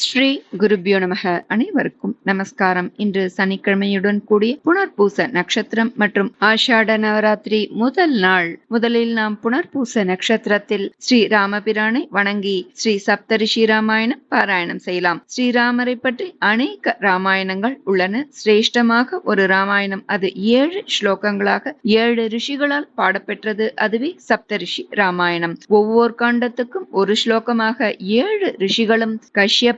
ஸ்ரீ குருபியோ நமக. அனைவருக்கும் நமஸ்காரம். இன்று சனிக்கிழமையுடன் கூடிய புனர்பூச நட்சத்திரம் மற்றும் ஆஷாட நவராத்திரி முதல் நாள். முதலில் நாம் புனர்பூச நட்சத்திரத்தில் ஸ்ரீ ராமபிரானை வணங்கி ஸ்ரீ சப்தரிஷி ராமாயணம் பாராயணம் செய்யலாம். ஸ்ரீராமரை பற்றி அநேக ராமாயணங்கள் உள்ளன. சிரேஷ்டமாக ஒரு ராமாயணம் அது ஏழு ஸ்லோகங்களாக ஏழு ரிஷிகளால் பாடப்பெற்றது. அதுவே சப்தரிஷி ராமாயணம். ஒவ்வொரு காண்டத்துக்கும் ஒரு ஸ்லோகமாக ஏழு ரிஷிகளும்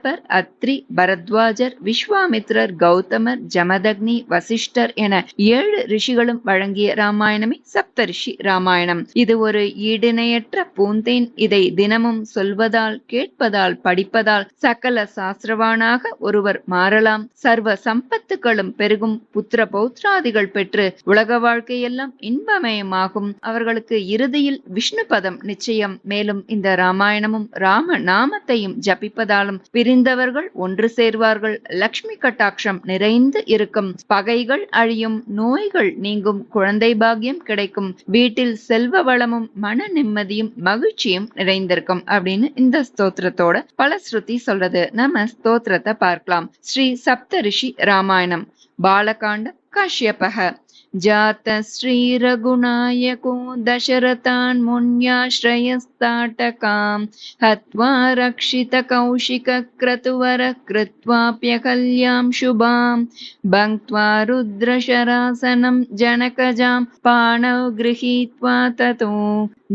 கஷ்யபர் அத்ரி பரத்வாஜர் விஸ்வாமித்ரர் கௌதமர் ஜமதக்னி வசிஷ்டர் என ஏழு ரிஷிகளும் வழங்கிய ராமாயணமே சப்தரிஷி ராமாயணம். இது ஒரு ஈடிணையற்ற பூந்தேன். இதை தினமும் சொல்வதால் கேட்பதால் படிப்பதால் சகல சாஸ்திரவானாக ஒருவர் மாறலாம். சர்வ சம்பத்துகளும் பெருகும் புத்திர பௌத்ராதிகள் பெற்று உலக வாழ்க்கையெல்லாம் இன்பமயமாகும். அவர்களுக்கு இறுதியில் விஷ்ணு பதம் நிச்சயம். மேலும் இந்த ராமாயணமும் ராம நாமத்தையும் ஜபிப்பதாலும் பிரி பிரிந்தவர்கள் ஒன்று சேர்வார்கள். லக்ஷ்மி கட்டாட்சம் நிறைந்து இருக்கும். பகைகள் அழியும். நோய்கள் நீங்கும். குழந்தை பாக்கியம் கிடைக்கும். வீட்டில் செல்வ வளமும் மன நிம்மதியும் மகிழ்ச்சியும் நிறைந்திருக்கும் அப்படின்னு இந்த ஸ்தோத்திரத்தோட பல ஸ்ருதி சொல்றது. நம்ம ஸ்தோத்திரத்தை பார்க்கலாம். ஸ்ரீ சப்தரிஷி ராமாயணம். பாலகாண்ட காஷ்யபக जात श्रीरघुनायको दशरथान् मुन्याश्रयस्ताटकाम् हत्वा रक्षितकौशिकक्रतुवरः कृत्वाप्यकल्यां शुभाम् भङ्क्त्वा रुद्रशरासनं जनकजां पाणौ गृहीत्वा ततो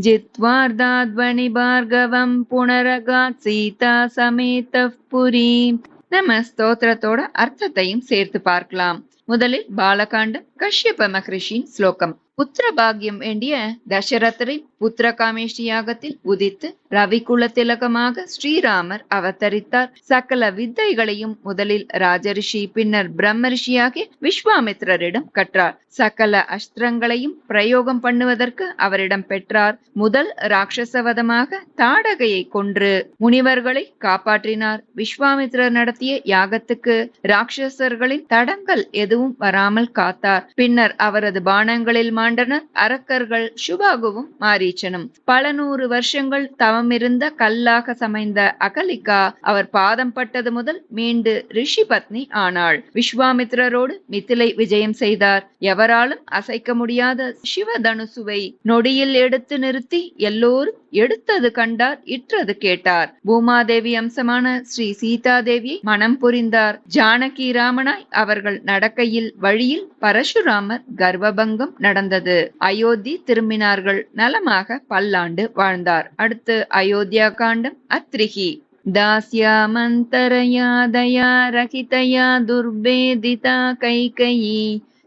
जित्वार्धाध्वनिभार्गवं पुनरगात् सीता समेतः पुरीम् நம்ம ஸ்தோத்திரத்தோட அர்த்தத்தையும் சேர்த்து பார்க்கலாம் முதலில் பாலகாண்டம் கஷ்யப மகரிஷியின் ஸ்லோகம். புத்திர பாக்கியம் வேண்டிய தசரதரின் புத்திர காமேஷ்டி யாகத்தில் உதித்து ரவி குல திலகமாக ஸ்ரீராமர் அவதரித்தார். சகல வித்தைகளையும் முதலில் ராஜரிஷி பின்னர் பிரம்மரிஷியாகிய விஸ்வாமித்ரரிடம் கற்றார். சகல அஸ்திரங்களையும் பிரயோகம் பண்ணுவதற்கு அவரிடம் பெற்றார். முதல் ராட்சசவதமாக தாடகையை கொன்று முனிவர்களை காப்பாற்றினார். விஸ்வாமித்ரர் நடத்திய யாகத்துக்கு ராட்சசர்களின் தடங்கள் எதுவும் வராமல் காத்தார். பின்னர் அவரது பானங்களில் மாண்டனர் அரக்கர்கள் சுபாகுவும் மாரீச்சனும் பல நூறு வருஷங்கள் தவமிருந்த கல்லாக சமைந்த அகலிகா அவர் பாதம் பட்டது முதல் மீண்டு ரிஷி பத்னி ஆனாள். விஸ்வாமித்ரரோடு மித்திலை விஜயம் செய்தார். எவராலும் அசைக்க முடியாத சிவதனுசுவை நொடியில் எடுத்து நிறுத்தி எல்லோரும் எடுத்தது கண்டார் இற்றது கேட்டார். பூமாதேவி அம்சமான ஸ்ரீ சீதாதேவியை மனம் புரிந்தார். ஜானகி ராமனாய் அவர்கள் நடக்கையில் வழியில் பரசுராமர் கர்வபங்கம் நடந்தது. அயோத்தி திரும்பினார்கள். நலமா நலமாக பல்லாண்டு வாழ்ந்தார் அடுத்து அயோத்தியா காண்டம் அத்ரிகி दास्यामन्तरया दया रहितया दुर्वेदिता कैकयी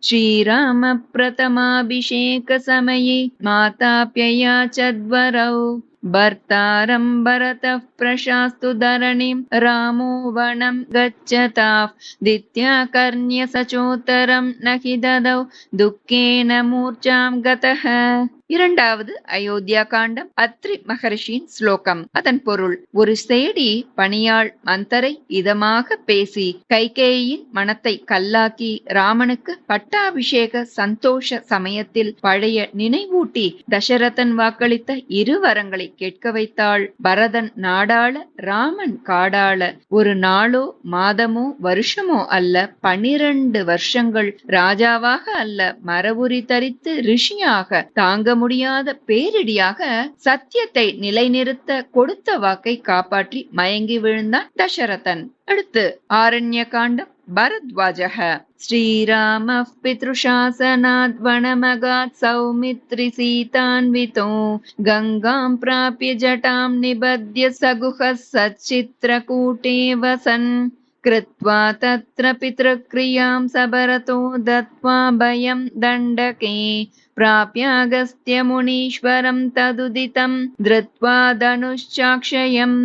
श्रीरामप्रथमाभिषेकसमये माताप्यया चद्वरौ भर्तारं भरतः प्रशास्तु धरणिं रामो वनं गच्छताः दित्याकर्ण्यसचोत्तरं न हि ददौ दुःखेन मूर्छां गतः இரண்டாவது அயோத்தியா காண்டம் அத்ரி மகரிஷியின் ஸ்லோகம். அதன் பொருள் ஒரு சேடி பணியாள் மந்தரை இதமாக பேசி கைகேயின் மனத்தை கல்லாக்கி ராமனுக்கு பட்டாபிஷேக சந்தோஷ சமயத்தில் பழைய நினைவூட்டி தசரதன் வாக்களித்த இரு வரங்களை கேட்க வைத்தாள். பரதன் நாடாள ராமன் காடாள. ஒரு நாளோ மாதமோ வருஷமோ அல்ல பனிரண்டு வருஷங்கள் ராஜாவாக அல்ல மரபுரி தரித்து ரிஷியாக தாங்க முடியாத பேரிடியாக சத்தியத்தை நிலைநிறுத்த கொடுத்த வாக்கை காப்பாற்றி மயங்கி விழுந்தான் தசரதன் அடுத்து ஆரண்ய காண்டம் பரத்வாஜக श्रीरामः पितृशासनाद् वनमगात् सौमित्रि सीतान्वितो गङ्गां प्राप्य जटां निबध्य सगुहः सच्चित्रकूटे वसन् कृत्वा तत्र पितृक्रियां सबरतो दत्त्वा भयं दण्डके प्राप्यागस्त्यमुनीश्वरं तदुदितं धृत्वा धनुश्चाक्षयम्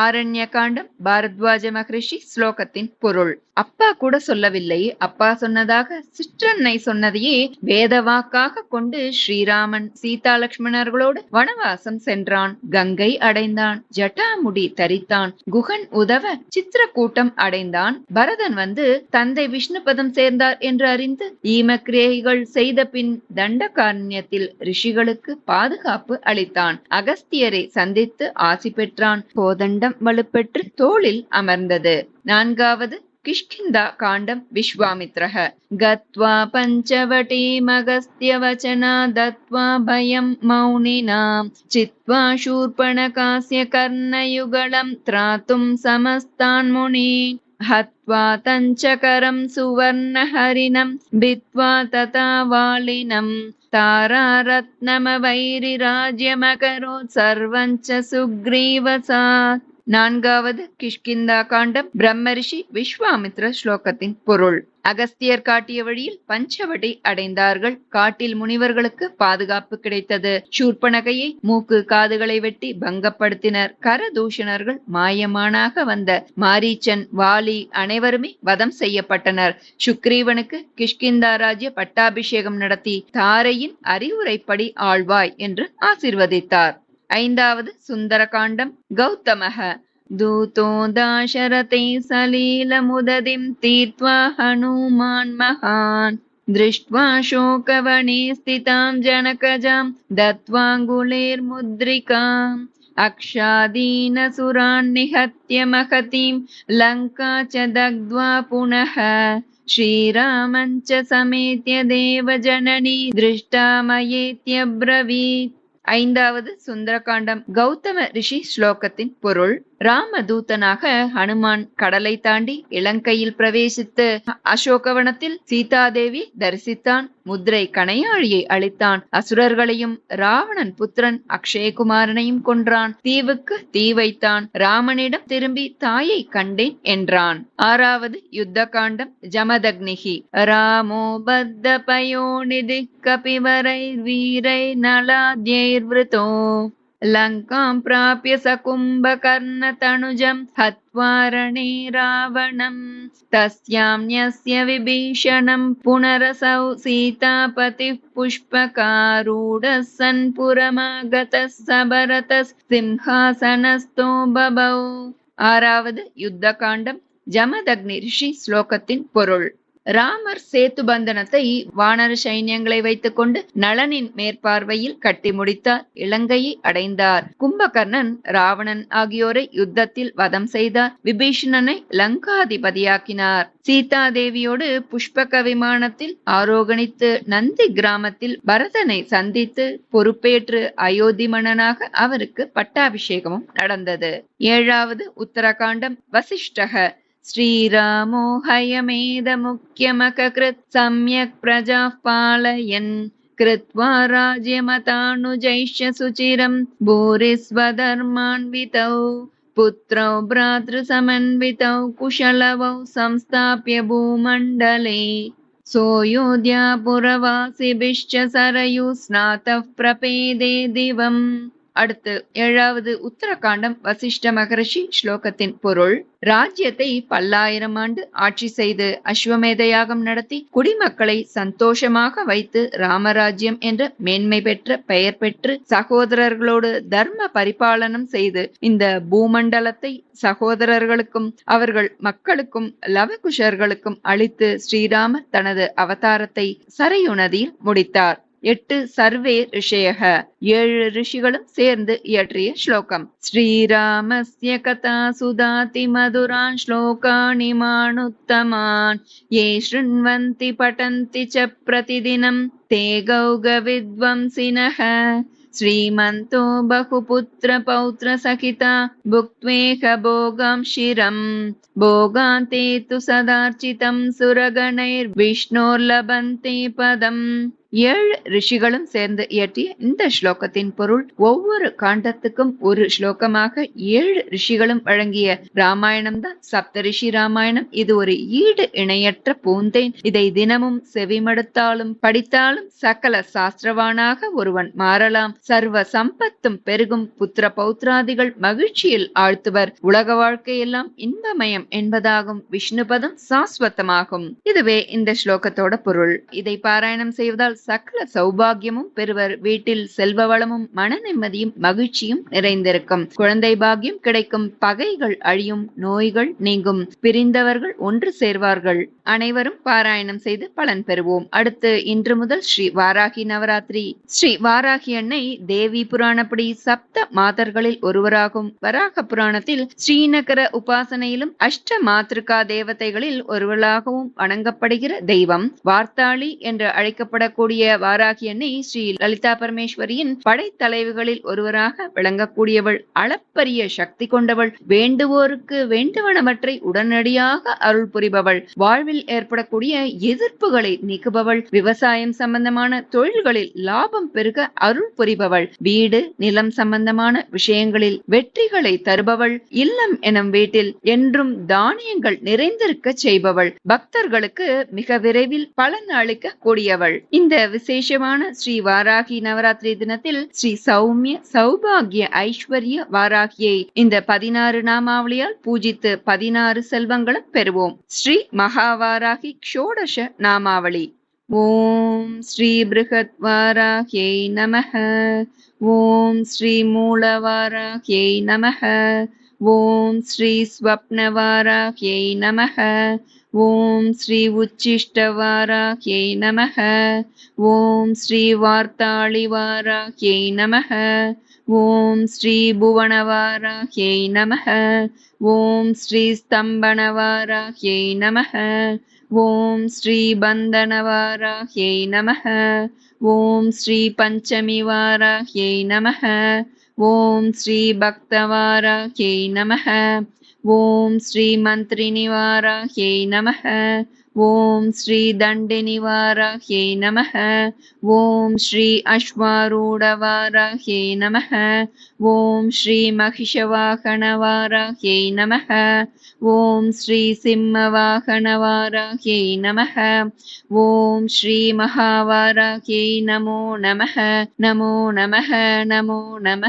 ஆரண்ய காண்டம் பாரத்வாஜ மகரிஷி ஸ்லோகத்தின் பொருள். அப்பா கூட சொல்லவில்லை. அப்பா சொன்னதாக சிற்றன்னை சொன்னதையே வேதவாக்காக கொண்டு ஸ்ரீராமன் சீதா லட்சுமணர்களோடு வனவாசம் சென்றான். கங்கை அடைந்தான். ஜட்டாமுடி தரித்தான். குகன் உதவ சித்திரக்கூட்டம் அடைந்தான். பரதன் வந்து தந்தை விஷ்ணுபதம் சேர்ந்தார் என்று அறிந்து ஈமக்கிரியைகள் செய்த பின் தண்டகாரண்யத்தில் ரிஷிகளுக்கு பாதுகாப்பு அளித்தான். அகஸ்தியரை சந்தித்து ஆசி பெற்றான். கோதண்ட தண்டம் வலுப்பெற்று தோளில் அமர்ந்தது நான்காவது கிஷ்கிந்தா காண்டம் விஸ்வாமித்ரः गत्वा पञ्चवटीमगस्त्यवचना दत्त्वा भयं मौनिनां चित्वा शूर्पणकास्य कर्णयुगलं त्रातुं समस्तान् मुनीन् हत्वा तञ्चकरं सुवर्णहरिणं भित्त्वा तथा वालिनं तारारत्नमवैरिराज्यमकरोत् सर्वं च सुग्रीवसात् நான்காவது கிஷ்கிந்தா காண்டம் பிரம்மரிஷி விஸ்வாமித்ர ஸ்லோகத்தின் பொருள். அகஸ்தியர் காட்டிய வழியில் பஞ்சவடி அடைந்தார்கள். காட்டில் முனிவர்களுக்கு பாதுகாப்பு கிடைத்தது. சூர்பனகையை மூக்கு காதுகளை வெட்டி பங்கப்படுத்தினர். கரதூஷணர்கள் மாயமானாக வந்த மாரீச்சன் வாலி அனைவருமே வதம் செய்யப்பட்டனர். சுக்ரீவனுக்கு கிஷ்கிந்தா ராஜ்ய பட்டாபிஷேகம் நடத்தி தாரையின் அறிவுரைப்படி ஆழ்வாய் என்று ஆசிர்வதித்தார். ऐन्दावद् सुन्दरकाण्डं गौतमः दूतो दाशरथे सलीलमुदधिं तीर्त्वा हनुमान् महान् दृष्ट्वा शोकवने स्थितां जनकजां दत्त्वाङ्गुलेर्मुद्रिकाम् अक्षादीनसुरान् निहत्य महतीं लङ्का च दग्ध्वा पुनः श्रीरामं च समेत्य देवजननी दृष्टा मयेत्यब्रवीत् ஐந்தாவது சுந்தரகாண்டம் கௌதம ரிஷி ஸ்லோகத்தின் பொருள். ராமதூதனாக ஹனுமான் கடலை தாண்டி இலங்கையில் பிரவேசித்து அசோகவனத்தில் சீதாதேவி தரிசித்தான். முத்ரை கணையாழியை அளித்தான் அசுரர்களையும் ராவணன் புத்திரன் அக்ஷயகுமாரனையும் கொன்றான். தீவுக்கு தீ வைத்தான். ராமனிடம் திரும்பி தாயை கண்டேன் என்றான். ஆறாவது யுத்த காண்டம் ஜமதக்னிகி. ராமோ பத்த பயோநிதி கபிவரை வீரை நலாத்யைர்விருதோ लङ्कां प्राप्य सकुम्भकर्णतनुजं हत्वा रणे रावणम् तस्यां न्यस्य विभीषणं पुनरसौ सीतापतिः पुष्पकारूढः सन् पुरमागतः स भरतः सिंहासनस्थो बभौ ஆறாவது யுத்த காண்டம் ஜமதக்னி ரிஷி ஸ்லோகத்தின் பொருள் ராமர் சேத்து பந்தனத்தை வானர சைன்யங்களை வைத்துக்கொண்டு நளனின் மேற்பார்வையில் கட்டி முடித்தார். இலங்கையை அடைந்தார். கும்பகர்ணன் ராவணன் ஆகியோரை யுத்தத்தில் வதம் செய்தார். விபீஷணனை லங்காதிபதியாக்கினார். சீதாதேவியோடு புஷ்பக விமானத்தில் ஆரோகணித்து நந்தி கிராமத்தில் பரதனை சந்தித்து பொறுப்பேற்று அயோத்தி மன்னனாக அவருக்கு பட்டாபிஷேகமும் நடந்தது. ஏழாவது உத்தரகாண்டம் வசிஷ்டக श्रीरामो हयमेदमुख्यमककृत् सम्यक् प्रजाः पालयन् कृत्वा राज्यमतानुजैश्च सुचिरं भूरिस्वधर्मान्वितौ पुत्रौ भ्रातृसमन्वितौ कुशलवौ संस्थाप्य भूमण्डले। सोऽयोध्यापुरवासिभिश्च सरयु स्नातः प्रपेदे दिवम् அடுத்து ஏழாவது உத்தரகாண்டம் வசிஷ்ட மகரிஷி ஸ்லோகத்தின் பொருள். ராஜ்யத்தை பல்லாயிரம் ஆண்டு ஆட்சி செய்து அஸ்வமேத யாகம் நடத்தி குடிமக்களை சந்தோஷமாக வைத்து ராமராஜ்யம் என்ற மேன்மை பெற்ற பெயர் பெற்று சகோதரர்களோடு தர்ம பரிபாலனம் செய்து இந்த பூமண்டலத்தை சகோதரர்களுக்கும் அவர்கள் மக்களுக்கும் லவகுஷர்களுக்கும் அளித்து ஸ்ரீராமர் தனது அவதாரத்தை சரையுணதியில் முடித்தார். எட்டு சர்வே ரிஷயக ஏழு ரிஷிகளும் சேர்ந்து இயற்றிய ஸ்லோகம் ஸ்ரீராமஸ்ய கதா சுதாதி மதுரான் ஸ்லோகாணி மானுத்தமான் ஏ शृण्वन्ति पठन्ति च प्रतिदिनं ते गौगविद्वंसिनः श्रीमन्तो बहुपुत्रपौत्रसहिता भुक्त्वेह भोगां शिरम् भोगान्ते तु सदार्चितं सुरगणैर्विष्णोर्लभन्ते पदम् ஏழு ரிஷிகளும் சேர்ந்து இயற்றிய இந்த ஸ்லோகத்தின் பொருள் ஒவ்வொரு காண்டத்துக்கும் ஒரு ஸ்லோகமாக ஏழு ரிஷிகளும் வழங்கிய ராமாயணம் தான். சப்த ரிஷி ராமாயணம். இது ஒரு ஈடு இணையற்ற பூந்தேன். இதை தினமும் செவிமடுத்தாலும் படித்தாலும் சகல சாஸ்திரவானாக ஒருவன் மாறலாம். சர்வ சம்பத்தும் பெருகும் புத்திர பௌத்ராதிகள் மகிழ்ச்சியில் ஆழ்த்துவர். உலக வாழ்க்கையெல்லாம் இன்பமயம் என்பதாகும். விஷ்ணுபதம் சாஸ்வதமாகும் இதுவே இந்த ஸ்லோகத்தோட பொருள். இதை பாராயணம் செய்வதால் சகல சௌபாகியமும் பெறுவர். வீட்டில் செல்வ வளமும் மன நிம்மதியும் மகிழ்ச்சியும் நிறைந்திருக்கும். குழந்தை பாகியம் கிடைக்கும். பகைகள் அழியும். நோய்கள் நீங்கும். பிரிந்தவர்கள் ஒன்று சேர்வார்கள். அனைவரும் பாராயணம் செய்து பலன் பெறுவோம். அடுத்து இன்று முதல் ஸ்ரீ வாராகி நவராத்திரி. ஸ்ரீ வாராகி அன்னை தேவி புராணப்படி சப்த மாதர்களில் ஒருவராகும். வராக புராணத்தில் ஸ்ரீநகர உபாசனையிலும் அஷ்ட மாத்ருகா தேவதைகளில் ஒருவராகவும் வணங்கப்படுகிற தெய்வம். வார்த்தாளி என்று அழைக்கப்படக்கூடிய வாராகி அன்னை ஸ்ரீ லலிதா பரமேஸ்வரியின் படைத்தலைவுகளில் ஒருவராக விளங்கக்கூடியவள் அளப்பரிய சக்தி கொண்டவள் வேண்டுவோருக்கு வேண்டுவனவற்றை உடனடியாக அருள் புரிபவள் வாழ்வில் ஏற்படக்கூடிய எதிர்ப்புகளை நீக்குபவள் விவசாயம் சம்பந்தமான தொழில்களில் லாபம் பெருக அருள் புரிபவள் வீடு நிலம் சம்பந்தமான விஷயங்களில் வெற்றிகளை தருபவள் இல்லம் எனும் வீட்டில் என்றும் தானியங்கள் நிறைந்திருக்க செய்பவள் பக்தர்களுக்கு மிக விரைவில் பலன் அளிக்க கூடியவள் இந்த விசேஷமான ஸ்ரீ வாராகி நவராத்திரி தினத்தில் ஸ்ரீ சௌமிய சௌபாகிய ஐஸ்வர்ய வாராகியை இந்த பதினாறு நாமாவளியால் பூஜித்து பதினாறு செல்வங்களும் பெறுவோம். ஸ்ரீ மகாவாராகி ஷோடச நாமாவளி. ஓம் ஸ்ரீ பிருகத் வாராகியை ஓம் ஸ்ரீ ஓம் ஸ்ரீ மூலவாராகியை நமக ஓம் ஸ்ரீ ஸ்வப்னவாராகியை நமக ஓம் ஸ்ரீ வார்த்தாளிவாராஹ்யை நமः ஓம் ஸ்ரீ புவனவாராஹ்யை நமः ஓம் ஸ்ரீ ஸ்தம்பனவாராஹ்யை நமः ஓம் ஸ்ரீ பந்தனவாராஹ்யை நமः ஓம் ஸ்ரீ பஞ்சமிவாராஹ்யை நமः ஓம் ஸ்ரீ பக்தவாராஹ்யை நமः ஓம் ஸ்ரீ மந்திரினிவாராஹ்யை நம ஓம் ஸ்ரீ தண்டினிவாராஹ்யை நம ஓம் ஸ்ரீ அஸ்வாரூடவாராஹ்யை நம ஓம் ஸ்ரீ மகிஷவாகனவாராஹ்யை நம ஓம் ஸ்ரீ சிம்மவாகனவாராஹ்யை நம ஓம் ஸ்ரீ மகாவாராஹ்யை நமோ நம நமோ நம நமோ நம